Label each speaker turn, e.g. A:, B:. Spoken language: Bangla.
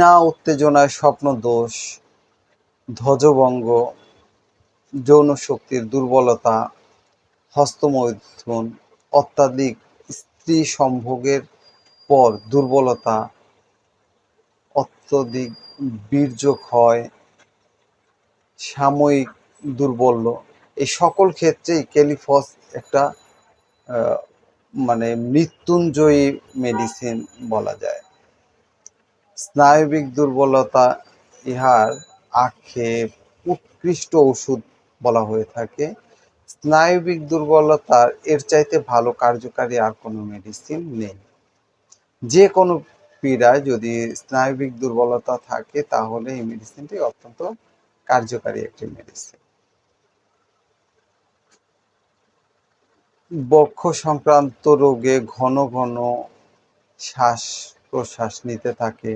A: না উত্তেজনায় স্বপ্ন দোষ, ধ্বজভঙ্গ, যৌন শক্তির দুর্বলতা, হস্তমৈথুন, অত্যাধিক স্ত্রী সম্ভোগের পর দুর্বলতা, অত্যধিক বীর্য ক্ষয়, সাময়িক দুর্বল্য, এই সকল ক্ষেত্রেই ক্যালিফস একটা মানে মৃত্যুঞ্জয়ী মেডিসিন বলা যায়। স্নায়বিক দুর্বলতা ইহার আক্ষেপ উৎকৃষ্ট ওষুধ বলা হয়ে থাকে। স্নায়বিক দুর্বলতার এর চাইতে ভালো কার্যকারী আর কোনো মেডিসিন নেই। যে কোনো পীড়ায় যদি স্নায়বিক দুর্বলতা থাকে, তাহলে এই মেডিসিনটি অত্যন্ত কার্যকারী একটি মেডিসিন বক্ষ সংক্রান্ত রোগে ঘন ঘন শ্বাস প্রশ্বাস নিতে থাকে।